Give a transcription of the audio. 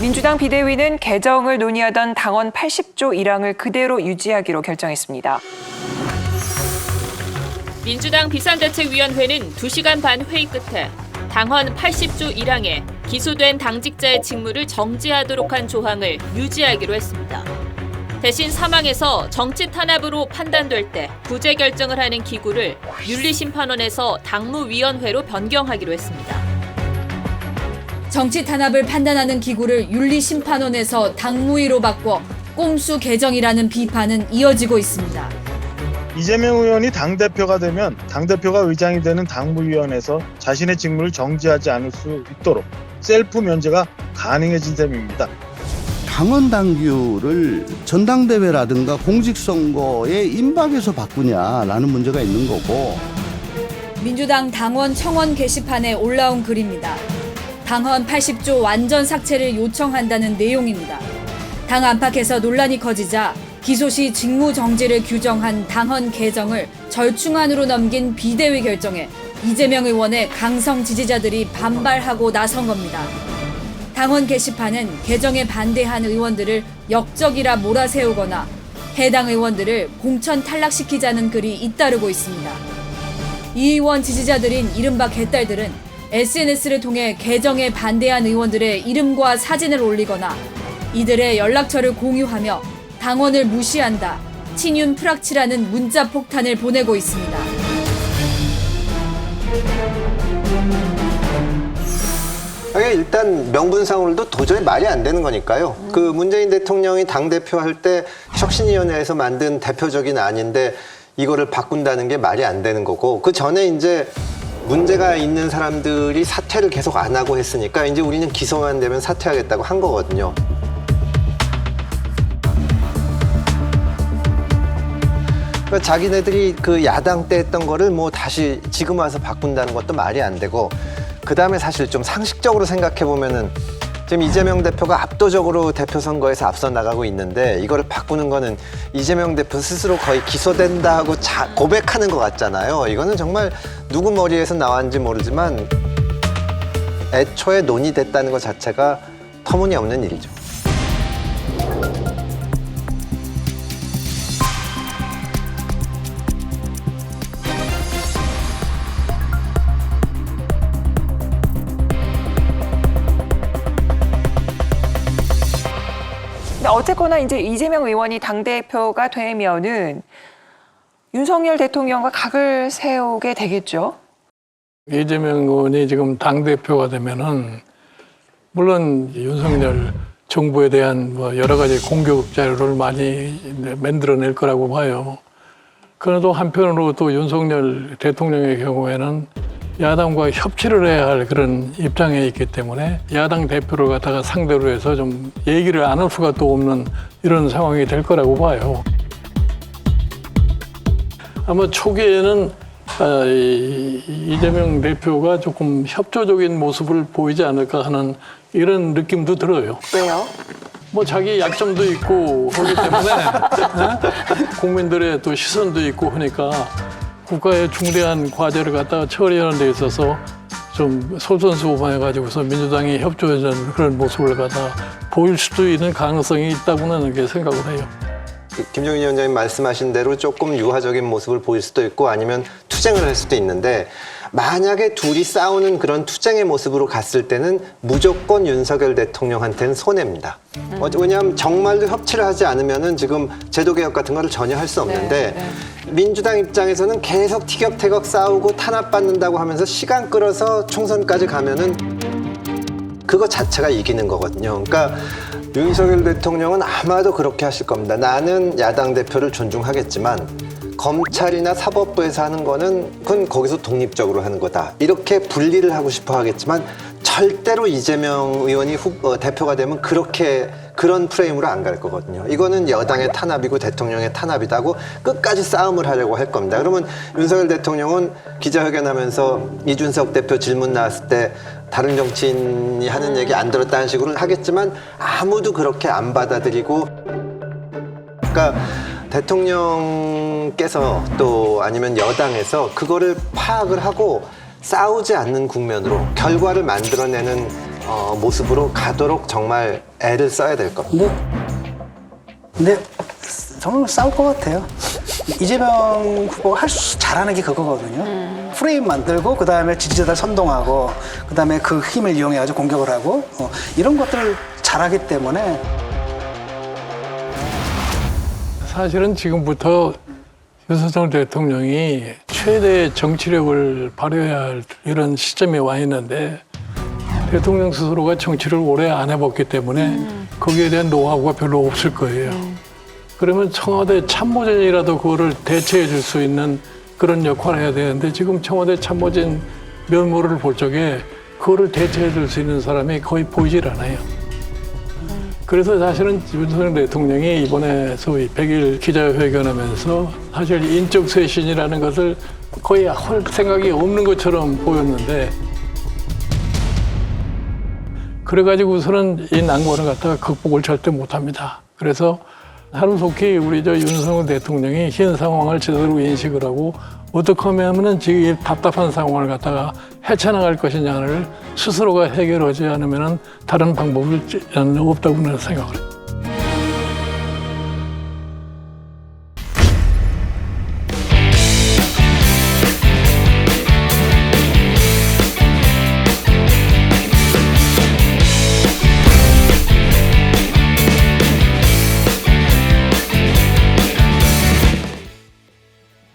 민주당 비대위는 개정을 논의하던 당원 80조 1항을 그대로 유지하기로 결정했습니다. 민주당 비상대책위원회는 2시간 반 회의 끝에 당헌 80조 1항에 기소된 당직자의 직무를 정지하도록 한 조항을 유지하기로 했습니다. 대신 사망에서 정치 탄압으로 판단될 때 부재 결정을 하는 기구를 윤리심판원에서 당무위원회로 변경하기로 했습니다. 정치 탄압을 판단하는 기구를 윤리심판원에서 당무위로 바꿔 꼼수 개정이라는 비판은 이어지고 있습니다. 이재명 의원이 당대표가 되면 당대표가 의장이 되는 당무위원회에서 자신의 직무를 정지하지 않을 수 있도록 셀프 면제가 가능해진 셈입니다. 당원 당규를 전당대회라든가 공직선거에 임박해서 바꾸냐라는 문제가 있는 거고 민주당 당원 청원 게시판에 올라온 글입니다. 당헌 80조 완전 삭제를 요청한다는 내용입니다. 당 안팎에서 논란이 커지자 기소 시 직무 정지를 규정한 당헌 개정을 절충안으로 넘긴 비대위 결정에 이재명 의원의 강성 지지자들이 반발하고 나선 겁니다. 당원 게시판은 개정에 반대한 의원들을 역적이라 몰아세우거나 해당 의원들을 공천 탈락시키자는 글이 잇따르고 있습니다. 이 의원 지지자들인 이른바 개딸들은 SNS를 통해 개정에 반대한 의원들의 이름과 사진을 올리거나 이들의 연락처를 공유하며 당원을 무시한다, 친윤 프락치라는 문자 폭탄을 보내고 있습니다. 일단 명분상으로도 도저히 말이 안 되는 거니까요. 그 문재인 대통령이 당 대표 할 때 혁신위원회에서 만든 대표적인 안인데 이거를 바꾼다는 게 말이 안 되는 거고 그 전에 이제 문제가 있는 사람들이 사퇴를 계속 안 하고 했으니까 이제 우리는 기소만 되면 사퇴하겠다고 한 거거든요. 그러니까 자기네들이 그 야당 때 했던 거를 뭐 다시 지금 와서 바꾼다는 것도 말이 안 되고 그 다음에 사실 좀 상식적으로 생각해 보면은 지금 이재명 대표가 압도적으로 대표 선거에서 앞서 나가고 있는데 이거를 바꾸는 거는 이재명 대표 스스로 거의 기소된다 하고 자, 고백하는 것 같잖아요. 이거는 정말 누구 머리에서 나왔는지 모르지만 애초에 논의됐다는 것 자체가 터무니없는 일이죠. 어쨌거나 이제 이재명 의원이 당대표가 되면은 윤석열 대통령과 각을 세우게 되겠죠. 이재명 의원이 지금 당대표가 되면은 물론 윤석열 정부에 대한 뭐 여러 가지 공격 자료를 많이 만들어낼 거라고 봐요. 그래도 한편으로 또 윤석열 대통령의 경우에는 야당과 협치를 해야 할 그런 입장에 있기 때문에 야당 대표를 갖다가 상대로 해서 좀 얘기를 안 할 수가 또 없는 이런 상황이 될 거라고 봐요. 아마 초기에는 아, 이- 이재명 대표가 조금 협조적인 모습을 보이지 않을까 하는 이런 느낌도 들어요. 왜요? 뭐 자기 약점도 있고 그렇기 때문에 예? 국민들의 또 시선도 있고 하니까 국가의 중대한 과제를 갖다가 처리하는 데 있어서 좀 솔선수범해가지고서 민주당이 협조하는 그런 모습을 갖다 보일 수도 있는 가능성이 있다고는 이렇게 생각을 해요. 김종인 위원장님 말씀하신 대로 조금 유화적인 모습을 보일 수도 있고 아니면 투쟁을 할 수도 있는데 만약에 둘이 싸우는 그런 투쟁의 모습으로 갔을 때는 무조건 윤석열 대통령한테는 손해입니다. 어, 왜냐하면 정말로 협치를 하지 않으면은 지금 제도 개혁 같은 거를 전혀 할 수 없는데 민주당 입장에서는 계속 티격태격 싸우고 탄압받는다고 하면서 시간 끌어서 총선까지 가면은 그거 자체가 이기는 거거든요. 그러니까 윤석열 대통령은 아마도 그렇게 하실 겁니다. 나는 야당 대표를 존중하겠지만 검찰이나 사법부에서 하는 거는 그건 거기서 독립적으로 하는 거다. 이렇게 분리를 하고 싶어 하겠지만 절대로 이재명 의원이 후, 어, 대표가 되면 그렇게 그런 프레임으로 안 갈 거거든요. 이거는 여당의 탄압이고 대통령의 탄압이다고 끝까지 싸움을 하려고 할 겁니다. 그러면 윤석열 대통령은 기자회견하면서 이준석 대표 질문 나왔을 때 다른 정치인이 하는 얘기 안 들었다는 식으로 하겠지만 아무도 그렇게 안 받아들이고 그러니까 대통령께서 또 아니면 여당에서 그거를 파악을 하고 싸우지 않는 국면으로 결과를 만들어내는 어, 모습으로 가도록 정말 애를 써야 될 겁니다. 근데, 근데 정말 싸울 것 같아요. 이재명 후보가 할 수 잘하는 게 그거거든요. 프레임 만들고 그 다음에 지지자들 선동하고 그 다음에 그 힘을 이용해가지고 공격을 하고 어, 이런 것들을 잘하기 때문에 사실은 지금부터 윤석열 대통령이 최대의 정치력을 발휘해야 할 이런 시점에 와 있는데 대통령 스스로가 정치를 오래 안 해봤기 때문에 거기에 대한 노하우가 별로 없을 거예요. 그러면 청와대 참모진이라도 그거를 대체해 줄 수 있는 그런 역할을 해야 되는데 지금 청와대 참모진 면모를 볼 적에 그거를 대체해 줄 수 있는 사람이 거의 보이질 않아요. 그래서 사실은 윤석열 대통령이 이번에 소위 100일 기자회견하면서 사실 인적 쇄신이라는 것을 거의 할 생각이 없는 것처럼 보였는데 그래가지고서는 이 난관을 갖다가 극복을 절대 못합니다. 그래서 하루속히 우리 저 윤석열 대통령이 현 상황을 제대로 인식을 하고 어떻게 하면은 지금 이 답답한 상황을 갖다가 헤쳐나갈 것이냐를 스스로가 해결하지 않으면은 다른 방법이 없다고 저는 생각을 해요.